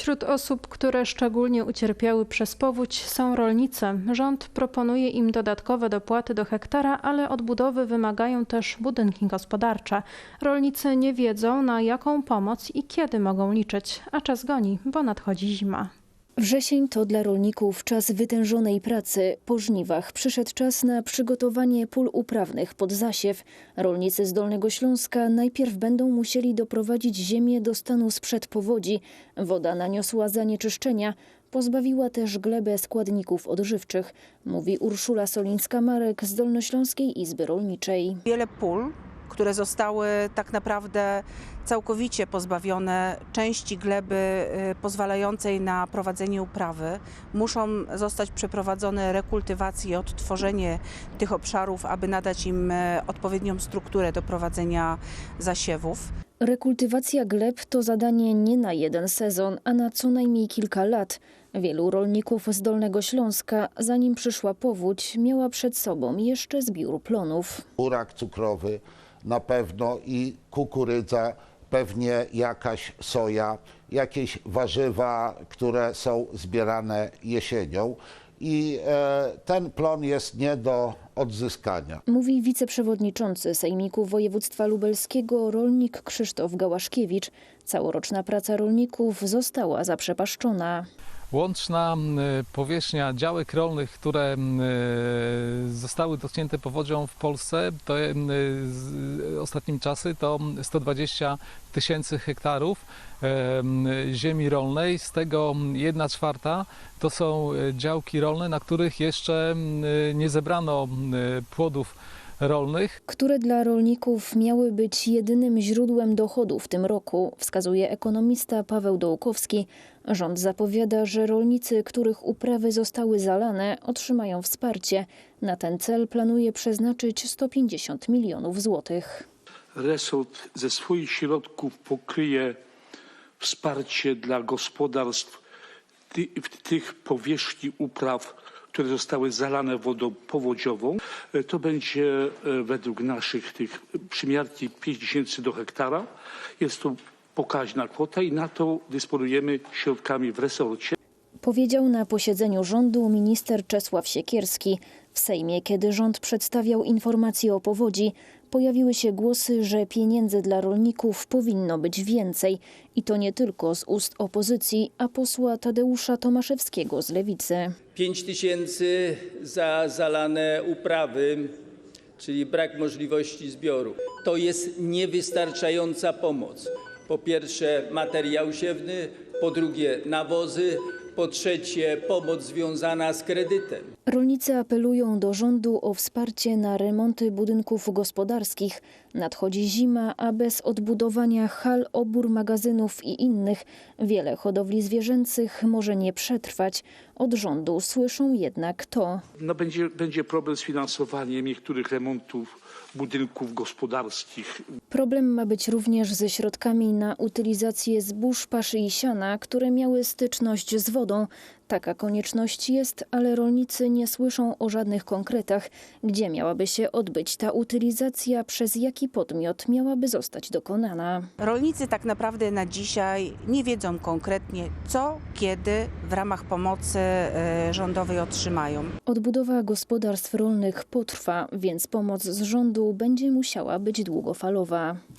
Wśród osób, które szczególnie ucierpiały przez powódź są rolnicy. Rząd proponuje im dodatkowe dopłaty do hektara, ale odbudowy wymagają też budynki gospodarcze. Rolnicy nie wiedzą na jaką pomoc i kiedy mogą liczyć, a czas goni, bo nadchodzi zima. Wrzesień to dla rolników czas wytężonej pracy. Po żniwach przyszedł czas na przygotowanie pól uprawnych pod zasiew. Rolnicy z Dolnego Śląska najpierw będą musieli doprowadzić ziemię do stanu sprzed powodzi. Woda naniosła zanieczyszczenia, pozbawiła też glebę składników odżywczych, mówi Urszula Solińska-Marek z Dolnośląskiej Izby Rolniczej. wiele pól, które zostały tak naprawdę całkowicie pozbawione części gleby y, pozwalającej na prowadzenie uprawy, muszą zostać przeprowadzone rekultywacje i odtworzenie tych obszarów, aby nadać im e, odpowiednią strukturę do prowadzenia zasiewów. Rekultywacja gleb to zadanie nie na jeden sezon, a na co najmniej kilka lat. Wielu rolników z Dolnego Śląska, zanim przyszła powódź, miała przed sobą jeszcze zbiór plonów. burak cukrowy na pewno i kukurydza, pewnie jakaś soja, jakieś warzywa, które są zbierane jesienią. I e, ten plon jest nie do odzyskania. Mówi wiceprzewodniczący Sejmiku Województwa Lubelskiego rolnik Krzysztof Gałaszkiewicz. Całoroczna praca rolników została zaprzepaszczona. Łączna powierzchnia działek rolnych, które m, zostały dotknięte powodzią w Polsce to m, z ostatnim czasy to 120 tysięcy hektarów em, ziemi rolnej, z tego 1 czwarta to są e, działki rolne, na których jeszcze nie zebrano płodów rolnych. które dla rolników miały być jedynym źródłem dochodu w tym roku, wskazuje ekonomista Paweł Dołkowski. Rząd zapowiada, że rolnicy, których uprawy zostały zalane, otrzymają wsparcie. Na ten cel planuje przeznaczyć 150 milionów złotych. resort ze swoich środków pokryje wsparcie dla gospodarstw tych powierzchni upraw, które zostały zalane wodą powodziową. E, To będzie e, według naszych tych przymiarki 5 tysięcy do hektara. Jest to pokaźna kwota i na to dysponujemy środkami w resorcie. Powiedział na posiedzeniu rządu minister Czesław Siekierski. W Sejmie, kiedy rząd przedstawiał informacje o powodzi, pojawiły się głosy, że pieniędzy dla rolników powinno być więcej. I to nie tylko z ust opozycji, a posła Tadeusza Tomaszewskiego z Lewicy. 5 tysięcy za zalane uprawy, czyli brak możliwości zbioru. To jest niewystarczająca pomoc. Po pierwsze materiał siewny, po drugie nawozy, po trzecie pomoc związana z kredytem. Rolnicy apelują do rządu o wsparcie na remonty budynków gospodarskich. Nadchodzi zima, a bez odbudowania hal, obór, magazynów i innych wiele hodowli zwierzęcych może nie przetrwać. Od rządu słyszą jednak to. No będzie, będzie problem z finansowaniem niektórych remontów budynków gospodarskich. Problem ma być również ze środkami na utylizację zbóż, paszy i siana, które miały styczność z wodą. Taka konieczność jest, ale rolnicy nie słyszą o żadnych konkretach, gdzie miałaby się odbyć ta utylizacja, przez jaki podmiot miałaby zostać dokonana. Rolnicy tak naprawdę na dzisiaj nie wiedzą konkretnie, co, kiedy w ramach pomocy e, rządowej otrzymają. Odbudowa gospodarstw rolnych potrwa, więc pomoc z rządu będzie musiała być długofalowa.